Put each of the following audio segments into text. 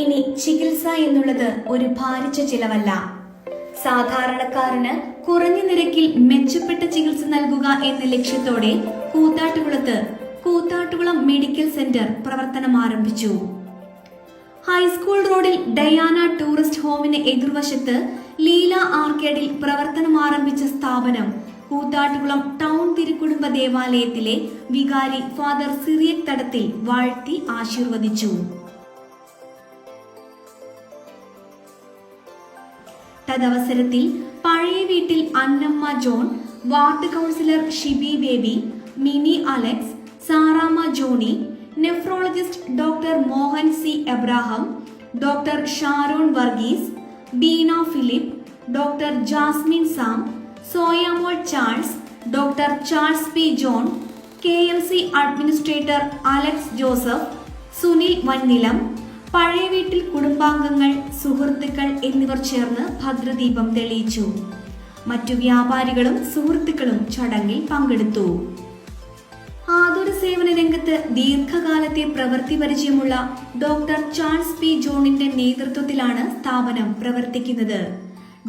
ഇനി ചികിത്സ എന്നുള്ളത് ഒരു ഭാരിച്ച ചിലവല്ല. സാധാരണക്കാരന് കുറഞ്ഞ നിരക്കിൽ മെച്ചപ്പെട്ട ചികിത്സ നൽകുക എന്ന ലക്ഷ്യത്തോടെ കൂത്താട്ടുകുളത്ത് കൂത്താട്ടുകുളം മെഡിക്കൽ സെന്റർ പ്രവർത്തനം ആരംഭിച്ചു. ഹൈസ്കൂൾ റോഡിൽ ഡയാന ടൂറിസ്റ്റ് ഹോമിന് എതിർവശത്ത് ലീല ആർക്കേഡിൽ പ്രവർത്തനം ആരംഭിച്ച സ്ഥാപനം കൂത്താട്ടുകുളം ടൗൺ തിരുക്കുടുംബ ദേവാലയത്തിലെ വികാരി ഫാദർ സിറിയക് തടത്തിൽ വാഴ്ത്തി ആശീർവദിച്ചു. തദവസരത്തിൽ പഴയ വീട്ടിൽ Annamma John ward councillor Shibi Baby Mini Alex Saramma Johny nephrologist doctor Mohan C Abraham doctor Sharon Varghese Beena Philip doctor Jasmine Sam Soyamol Charles doctor Charles P John K M C administrator Alex Joseph Sunil Vannilam പഴയ വീട്ടിൽ കുടുംബാംഗങ്ങൾ സുഹൃത്തുക്കൾ എന്നിവർ ചേർന്ന് ഭദ്രദീപം തെളിയിച്ചു. മറ്റു വ്യാപാരികളും സുഹൃത്തുക്കളും ചടങ്ങിൽ പങ്കെടുത്തു. ആതുര സേവന രംഗത്ത് ദീർഘകാലത്തെ പ്രവൃത്തി പരിചയമുള്ള ഡോക്ടർ ചാൾസ് പി ജോണിന്റെ നേതൃത്വത്തിലാണ് സ്ഥാപനം പ്രവർത്തിക്കുന്നത്.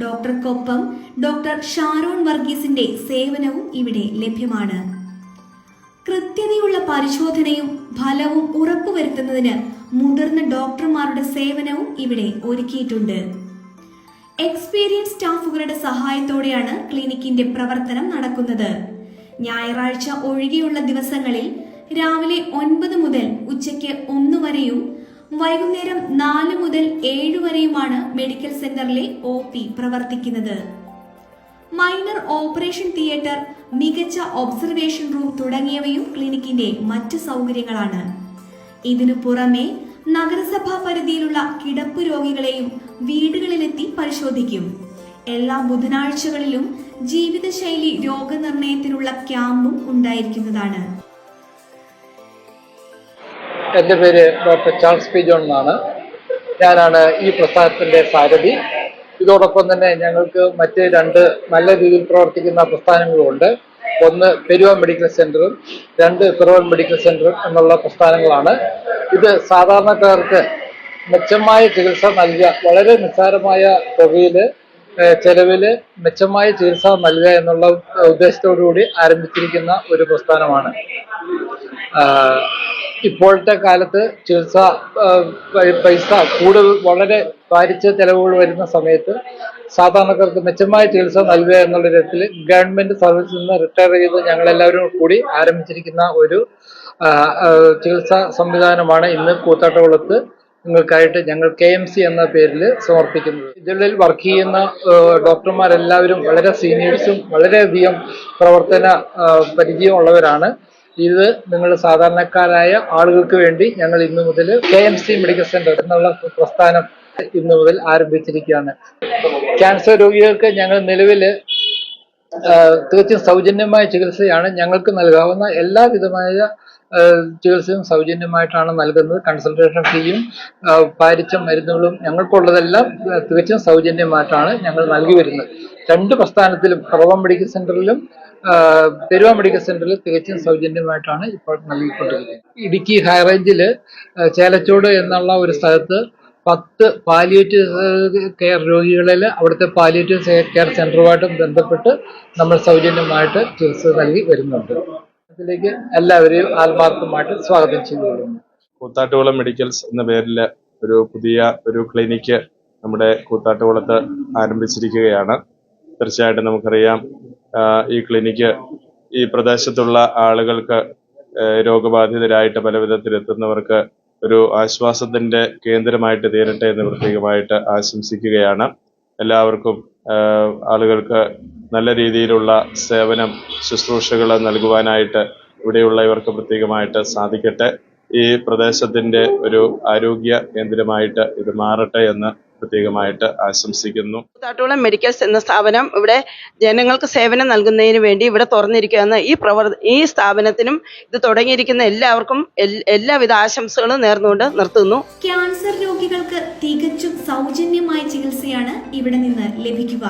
ഡോക്ടർക്കൊപ്പം ഡോക്ടർ ഷാരോൺ വർഗീസിന്റെ സേവനവും ഇവിടെ ലഭ്യമാണ്. കൃത്യതയുള്ള പരിശോധനയും ഫലവും ഉറപ്പുവരുത്തുന്നതിന് മുതിർന്ന ഡോക്ടർമാരുടെ സേവനവും ഇവിടെ ഒരുക്കിയിട്ടുണ്ട്. എക്സ്പീരിയൻസ് സ്റ്റാഫുകളുടെ സഹായത്തോടെയാണ് ക്ലിനിക്കിന്റെ പ്രവർത്തനം നടക്കുന്നത്. ഞായറാഴ്ച ഒഴികെയുള്ള ദിവസങ്ങളിൽ രാവിലെ ഒൻപത് മുതൽ ഉച്ചയ്ക്ക് ഒന്ന് വരെയും വൈകുന്നേരം നാല് മുതൽ ഏഴ് വരെയുമാണ് മെഡിക്കൽ സെന്ററിലെ ഒ പ്രവർത്തിക്കുന്നത്. മൈനർ ഓപ്പറേഷൻ തിയേറ്റർ മികച്ച ഒബ്സർവേഷൻ റൂം തുടങ്ങിയവയും ക്ലിനിക്കിന്റെ മറ്റ് സൗകര്യങ്ങളാണ്. ഇതിനു പുറമെ നഗരസഭാ പരിധിയിലുള്ള കിടപ്പ് രോഗികളെയും വീടുകളിലെത്തി പരിശോധിക്കും. എല്ലാ ബുധനാഴ്ചകളിലും ജീവിതശൈലി രോഗനിർണയത്തിനുള്ള ക്യാമ്പും ഉണ്ടായിരിക്കുന്നതാണ്. എന്റെ പേര് ഡോക്ടർ ചാൾസ് പി ജോൺ എന്നാണ്. ഞാനാണ് ഈ പ്രസ്ഥാനത്തിന്റെ സാരഥി. ഇതോടൊപ്പം തന്നെ ഞങ്ങൾക്ക് മറ്റ് രണ്ട് നല്ല രീതിയിൽ പ്രവർത്തിക്കുന്ന പ്രസ്ഥാനങ്ങളുമുണ്ട്. ഒന്ന് പെരുവ മെഡിക്കൽ സെന്ററും രണ്ട് പിറവൻ മെഡിക്കൽ സെന്ററും എന്നുള്ള പ്രസ്ഥാനങ്ങളാണ്. ഇത് സാധാരണക്കാർക്ക് മെച്ചമായ ചികിത്സ നൽകുക വളരെ നിസ്സാരമായ തുകയിൽ ചെലവിൽ മെച്ചമായ ചികിത്സ നൽകുക എന്നുള്ള ഉദ്ദേശത്തോടു കൂടി ആരംഭിച്ചിരിക്കുന്ന ഒരു പ്രസ്ഥാനമാണ്. ഇപ്പോഴത്തെ കാലത്ത് ചികിത്സ പൈസ കൂടുതൽ വളരെ ഭാരിച്ച ചെലവുകൾ വരുന്ന സമയത്ത് സാധാരണക്കാർക്ക് മെച്ചമായ ചികിത്സ നൽകുക എന്നുള്ള തരത്തിൽ ഗവൺമെന്റ് സർവീസിൽ നിന്ന് റിട്ടയർ ചെയ്ത് ഞങ്ങളെല്ലാവരും കൂടി ആരംഭിച്ചിരിക്കുന്ന ഒരു ചികിത്സാ സംവിധാനമാണ് ഇന്ന് കൂത്താട്ടകുളത്ത് നിങ്ങൾക്കായിട്ട് ഞങ്ങൾ കെ എം സി എന്ന പേരിൽ സമർപ്പിക്കുന്നത്. ഇതിനുള്ളിൽ വർക്ക് ചെയ്യുന്ന ഡോക്ടർമാരെല്ലാവരും വളരെ സീനിയേഴ്സും വളരെയധികം പ്രവർത്തന പരിചയമുള്ളവരാണ്. ഇത് നിങ്ങൾ സാധാരണക്കാരായ ആളുകൾക്ക് വേണ്ടി ഞങ്ങൾ ഇന്നു മുതൽ K M C medical centre എന്നുള്ള പ്രസ്ഥാനം ഇന്നു മുതൽ ആരംഭിച്ചിരിക്കുകയാണ്. ക്യാൻസർ രോഗികൾക്ക് ഞങ്ങൾ നിലവിൽ തികച്ചും സൗജന്യമായ ചികിത്സയാണ് ഞങ്ങൾക്ക് നൽകാവുന്ന എല്ലാവിധമായ ചികിത്സയും സൗജന്യമായിട്ടാണ് നൽകുന്നത്. കൺസൾട്ടേഷൻ ഫീയും പാരിച്ച മരുന്നുകളും ഞങ്ങൾക്കുള്ളതെല്ലാം തികച്ചും സൗജന്യമായിട്ടാണ് ഞങ്ങൾ നൽകി വരുന്നത്. രണ്ട് പ്രസ്ഥാനത്തിലും കുറവ മെഡിക്കൽ സെന്ററിലും പെരുവ മെഡിക്കൽ സെന്ററിൽ തികച്ചും സൗജന്യമായിട്ടാണ് ഇപ്പോൾ നൽകിക്കൊണ്ടിരിക്കുന്നത്. ഇടുക്കി ഹൈറേഞ്ചിൽ ചേലച്ചോട് എന്നുള്ള ഒരു സ്ഥലത്ത് പത്ത് പാലിയേറ്റീവ് കെയർ രോഗികളിൽ അവിടുത്തെ പാലിയേറ്റീവ് കെയർ സെന്ററുമായിട്ടും ബന്ധപ്പെട്ട് നമ്മൾ സൗജന്യമായിട്ട് ചികിത്സ നൽകി വരുന്നുണ്ട്. അതിലേക്ക് എല്ലാവരെയും ആത്മാർത്ഥമായിട്ട് സ്വാഗതം ചെയ്യുന്നു കൂത്താട്ടുകുളം മെഡിക്കൽസ് എന്ന പേരിൽ ഒരു പുതിയ ഒരു ക്ലിനിക്ക് നമ്മുടെ കൂത്താട്ടുകുളത്ത് ആരംഭിച്ചിരിക്കുകയാണ്. തീർച്ചയായിട്ടും നമുക്കറിയാം. ഈ ക്ലിനിക്ക് ഈ പ്രദേശത്തുള്ള ആളുകൾക്ക് രോഗബാധിതരായിട്ട് പല വിധത്തിലെത്തുന്നവർക്ക് ഒരു ആശ്വാസത്തിന്റെ കേന്ദ്രമായിട്ട് തീരട്ടെ എന്ന് പ്രത്യേകമായിട്ട് ആശംസിക്കുകയാണ്. എല്ലാവർക്കും ആളുകൾക്ക് നല്ല രീതിയിലുള്ള സേവനം ശുശ്രൂഷകൾ നൽകുവാനായിട്ട് ഇവിടെയുള്ള ഇവർക്ക് പ്രത്യേകമായിട്ട് സാധിക്കട്ടെ. ഈ പ്രദേശത്തിന്റെ ഒരു ആരോഗ്യ കേന്ദ്രമായിട്ട് ഇത് മാറട്ടെ എന്ന് പ്രത്യേകമായിട്ട് ആശംസിക്കുന്നു. കൂത്താട്ടുകുളം മെഡിക്കൽസ് എന്ന സ്ഥാപനം ഇവിടെ ജനങ്ങൾക്ക് സേവനം നൽകുന്നതിന് വേണ്ടി ഇവിടെ തുറന്നിരിക്കുകയാണ്. ഈ പ്രവർ ഈ സ്ഥാപനത്തിനും ഇത് തുടങ്ങിയിരിക്കുന്ന എല്ലാവർക്കും എല്ലാവിധ ആശംസകളും നേർന്നുകൊണ്ട് നിർത്തുന്നു. ക്യാൻസർ രോഗികൾക്ക് തികച്ചും സൗജന്യമായ ചികിത്സയാണ് ഇവിടെ നിന്ന് ലഭിക്കുക.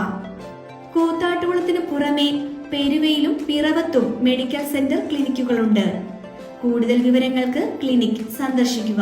കൂത്താട്ടുകുളത്തിന് പുറമെ പെരുവയിലും പിറവത്തും മെഡിക്കൽ സെന്റർ ക്ലിനിക്കുകളുണ്ട്. കൂടുതൽ വിവരങ്ങൾക്ക് ക്ലിനിക് സന്ദർശിക്കുക.